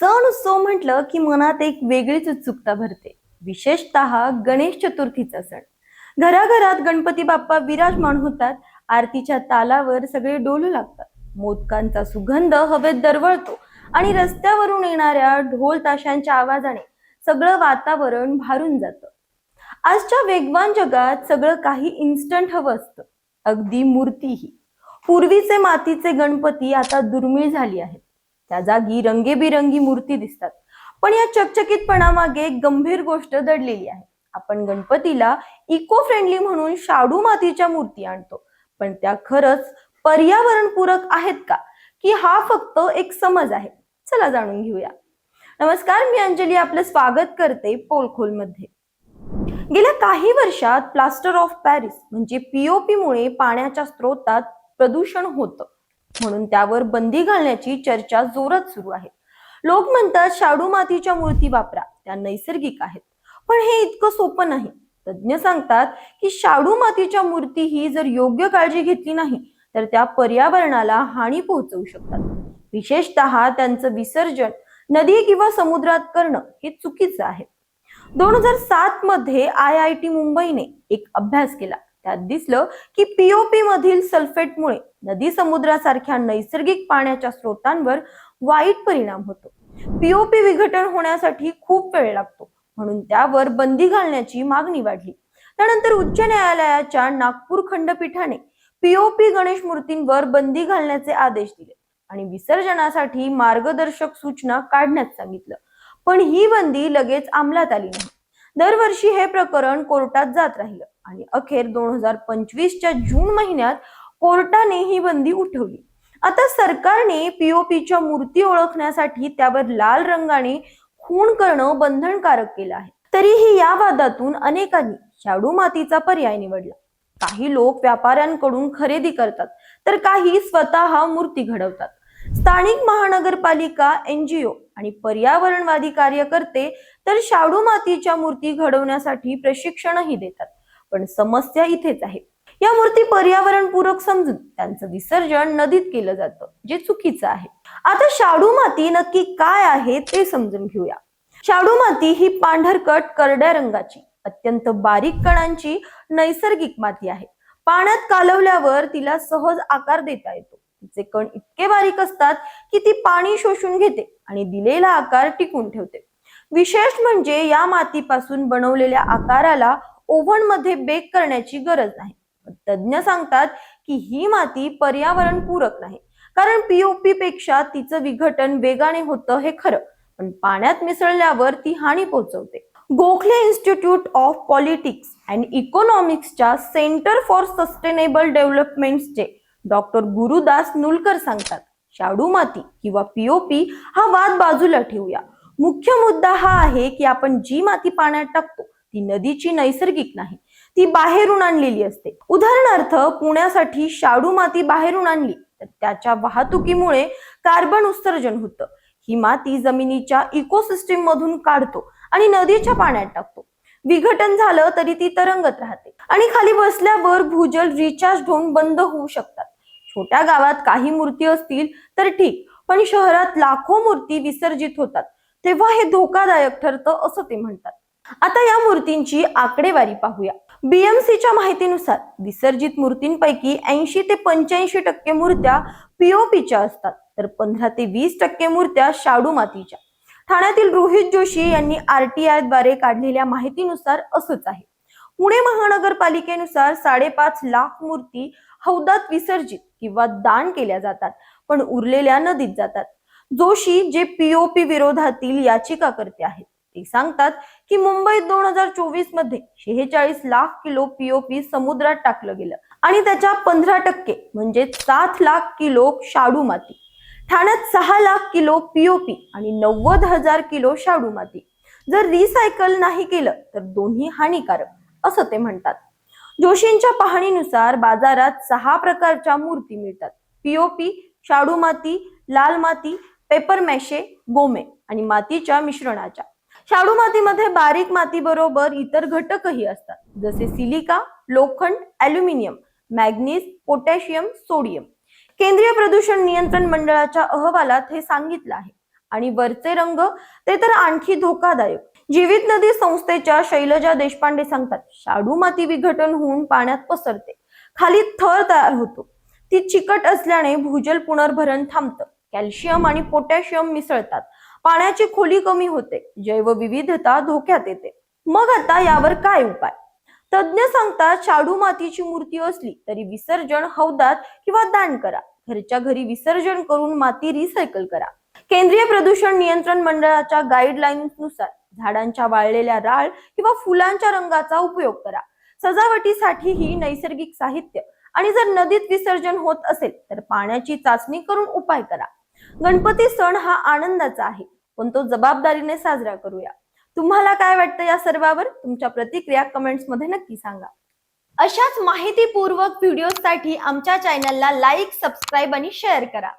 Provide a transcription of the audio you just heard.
सण उत्सव म्हटलं की मनात एक वेगळीच उत्सुकता भरते. विशेषतः गणेश चतुर्थीचा सण. घराघरात गणपती बाप्पा विराजमान होतात. आरतीच्या तालावर सगळे डोलू लागतात. मोदकांचा सुगंध हवेत दरवळतो आणि रस्त्यावरून येणाऱ्या ढोल ताशांच्या आवाजाने सगळं वातावरण भारून जातं. आजच्या वेगवान जगात सगळं काही इन्स्टंट हवं असतं. अगदी मूर्तीही. पूर्वीचे मातीचे गणपती आता दुर्मिळ झाली आहेत. त्या जागी रंगेबिरंगी मूर्ती दिसतात. पण या चकचकीतपणामागे एक गंभीर गोष्ट दडलेली आहे. आपण गणपतीला इको फ्रेंडली म्हणून शाडू मातीच्या मूर्ती आणतो. पण त्या खरंच पर्यावरणपूरक आहेत का? की हा फक्त एक समज आहे. चला जाणून घेऊया. नमस्कार मी अंजली आपलं स्वागत करते पोलखोलमध्ये गेल्या काही वर्षात प्लास्टर ऑफ पॅरिस म्हणजे पीओपी मुळे पाण्याच्या स्रोतात प्रदूषण होतं. म्हणून त्यावर बंदी घालण्याची चर्चा जोरात सुरू आहे. लोक म्हणतात शाडू मातीच्या मूर्ती वापरा त्या नैसर्गिक आहेत. पण हे इतकं सोपं नाही. तज्ज्ञ सांगतात की शाडू मातीच्या मूर्ती ही जर योग्य काळजी घेतली नाही तर त्या पर्यावरणाला हानी पोहोचवू शकतात. विशेषतः त्यांचं विसर्जन नदी किंवा समुद्रात करणं हे चुकीचं आहे. दोन हजार सात मध्ये आय आय टी मुंबईने एक अभ्यास केला. त्यात दिसलं की पीओपी मधील सल्फेटमुळे नदी समुद्रासारख्या नैसर्गिक पाण्याच्या स्रोतांवर वाईट परिणाम होतो. पीओपी विघटन होण्यासाठी खूप वेळ लागतो म्हणून त्यावर बंदी घालण्याची मागणी वाढली. त्यानंतर उच्च न्यायालयाच्या नागपूर खंडपीठाने पीओपी गणेश मूर्तींवर बंदी घालण्याचे आदेश दिले आणि विसर्जनासाठी मार्गदर्शक सूचना काढण्यात सांगितलं. पण ही बंदी लगेच अंमलात आली नाही. दरवर्षी हे प्रकरण कोर्टात जात राहिलं आणि अखेर दोन हजार पंचवीसच्या जून महिन्यात कोर्टाने ही बंदी उठवली. आता सरकारने पीओपीच्या मूर्ती ओळखण्यासाठी त्यावर लाल रंगाने खून करणं बंधनकारक केलं आहे. तरीही या वादातून अनेकांनी शाडू मातीचा पर्याय निवडला. काही लोक व्यापाऱ्यांकडून खरेदी करतात तर काही स्वतः मूर्ती घडवतात. स्थानिक महानगरपालिका एनजीओ आणि पर्यावरणवादी कार्यकर्ते तर शाडू मातीच्या मूर्ती घडवण्यासाठी प्रशिक्षणही देतात. पण समस्या इथेच आहे. या मूर्ती पर्यावरणपूरक समजून त्यांचं विसर्जन नदीत केलं जातं जे चुकीचं आहे. आता शाडू माती नक्की काय आहे ते समजून घेऊया. शाडू माती ही पांढरकट करड्या रंगाची अत्यंत बारीक कणांची नैसर्गिक माती आहे. पाण्यात कालवल्यावर तिला सहज आकार देता येतो. तिचे कण इतके बारीक असतात की ती पाणी शोषून घेते आणि दिलेला आकार टिकून ठेवते. विशेष म्हणजे या मातीपासून बनवलेल्या आकाराला ओव्हनमध्ये बेक करण्याची गरज नाही. तज्ज्ञ सांगतात की ही माती पर्यावरण पूरक नाही. कारण पीओपी पेक्षा तिचं विघटन वेगाने होतं हे खरं. पण पाण्यात मिसळल्यावर ती हानी पोहोचवते Gokhale institute of politics and इकॉनॉमिक्सच्या centre for sustainable डेव्हलपमेंटचे डॉक्टर गुरुदास नुलकर सांगतात शाडू माती किंवा पीओपी हा वाद बाजूला ठेवूया. मुख्य मुद्दा हा आहे की आपण जी माती पाण्यात टाकतो ती नदीची नैसर्गिक नाही. ती बाहेरून आणलेली असते. उदाहरणार्थ पुण्यासाठी शाडू माती बाहेरून आणली. तर त्याच्या वाहतुकीमुळे कार्बन उत्सर्जन होतं. ही माती जमिनीच्या इकोसिस्टीम मधून काढतो आणि नदीच्या पाण्यात टाकतो. विघटन झालं तरी ती तरंगत राहते. आणि खाली बसल्यावर भूजल रिचार्ज होऊन बंद होऊ शकतात. छोट्या गावात काही मूर्ती असतील तर ठीक पण शहरात लाखो मूर्ती विसर्जित होतात. तेव्हा हे धोकादायक ठरतं असं ते म्हणतात. आता या मूर्तींची आकडेवारी पाहूया. बीएमसीच्या माहितीनुसार विसर्जित मूर्तींपैकी ऐंशी ते पंच्याऐंशी टक्के मूर्त्या पीओपीच्या असतात. तर पंधरा ते वीस टक्के मूर्त्या शाडू मातीच्या. ठाण्यातील रोहित जोशी यांनी आरटीआयद्वारे काढलेल्या माहितीनुसार असंच आहे. पुणे महानगरपालिकेनुसार साडेपाच लाख मूर्ती हौदात विसर्जित किंवा दान केल्या जातात पण उरलेल्या नदीत जातात. जोशी जे पीओपी विरोधातील याचिकाकर्ते आहेत. ते सांगतात की मुंबईत दोन हजार चोवीसमध्ये शेहेचाळीस लाख किलो पीओपी समुद्रात टाकलं गेलं. आणि त्याच्या पंधरा टक्के म्हणजे सात लाख किलो शाडू माती. ठाण्यात सहा लाख किलो पीओपी आणि नव्वद हजार किलो शाडू माती. जर रिसायकल नाही केलं तर दोन्ही हानिकारक असं ते म्हणतात. जोशींच्या पाहणीनुसार बाजारात सहा प्रकारच्या मूर्ती मिळतात. पीओपी शाडू माती लाल माती पेपर मॅशे गोमे आणि मातीच्या मिश्रणाच्या. शाडू मातीमध्ये बारीक माती बरोबर इतर घटकही असतात जसे सिलिका लोखंड अल्युमिनियम मॅग्नीज पोटॅशियम सोडियम. केंद्रीय प्रदूषण नियंत्रण मंडळाच्या अहवालात हे सांगितलं आहे. आणि वरचे रंग ते तर आणखी धोकादायक. जीवित नदी संस्थेच्या शैलजा देशपांडे सांगतात शाडू माती विघटन होऊन पाण्यात पसरते. खाली थर तयार होतो. ती चिकट असल्याने भूजल पुनर्भरण थांबतं. कॅल्शियम आणि पोटॅशियम मिसळतात. पाण्याची खोली कमी होते. जैवविविधता धोक्यात येते. मग आता यावर काय उपाय? तज्ज्ञ सांगतात शाडू मातीची मूर्ती असली तरी विसर्जन हौदात किंवा दान करा. घरच्या घरी विसर्जन करून माती रिसायकल करा. केंद्रीय प्रदूषण नियंत्रण मंडळाच्या गाईडलाईन्सनुसार झाडांच्या वाळलेल्या राळ किंवा फुलांच्या रंगाचा उपयोग करा. सजावटीसाठी ही नैसर्गिक साहित्य. आणि जर नदीत विसर्जन होत असेल तर पाण्याची चाचणी करून उपाय करा. गणपती सण हा आनंदाचा आहे. पण तो जबाबदारीने साजरा करूया. तुम्हाला काय वाटतं या सर्वावर? तुमच्या प्रतिक्रिया कमेंट्समध्ये नक्की सांगा. अशाच माहितीपूर्वक व्हिडिओसाठी आमच्या चॅनलला लाईक सबस्क्राईब आणि शेअर करा.